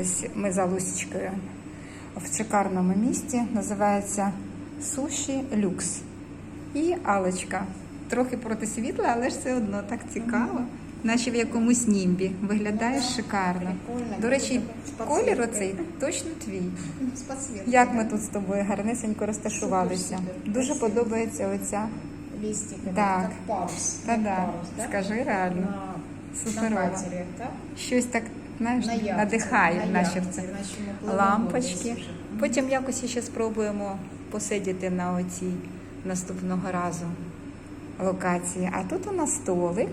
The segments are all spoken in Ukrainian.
Ось ми за Лусічкою в шикарному місті. Називається Суші Люкс. І Алочка. Трохи проти світла, але ж все одно так цікаво. Наче в якомусь німбі. Виглядає шикарно. До речі, колір оцей точно твій. Як ми тут з тобою гарнесенько розташувалися. Дуже подобається оця. Листики, Так. як парус. Та-да. Скажи реально. На катері, так? Щось так, знаєш, На надихає, на наче це. Лампочки. Потім якось ще спробуємо посидіти на оцій наступного разу локації. А тут у нас столик.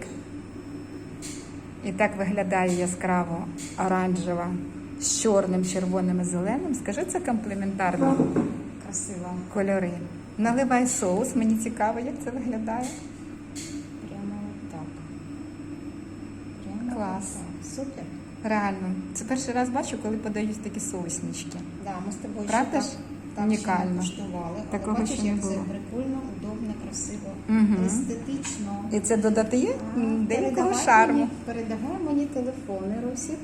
І так виглядає яскраво оранжева з чорним, червоним і зеленим. Скажи, це комплементарно Красиво. кольори. Наливай соус, мені цікаво, як це виглядає. Клас. Супер. Реально, це перший раз бачу, коли подають такі соуснички. Да, ми з тобою Правда ж? так, Унікально. ще не куштували. Але Такого бачиш, ще не як це прикольно, удобно, красиво, Мгм. естетично. І це додає А, деякого передавай шарму. Мені, передавай мені телефон, Русік.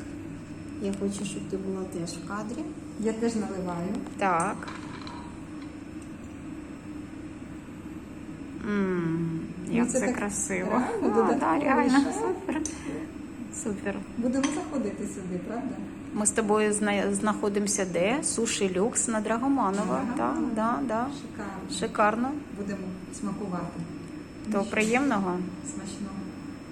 Я хочу, щоб ти була теж в кадрі. Я теж наливаю. Так. як це так красиво. реально А, да, реально шар. супер. Супер. Будемо заходити сюди, правда? Ми з тобою зна- знаходимося де? Суші люкс на Драгоманова. Так, да, да. Шикарно. Шикарно. Будемо смакувати. То приємного. Смачного.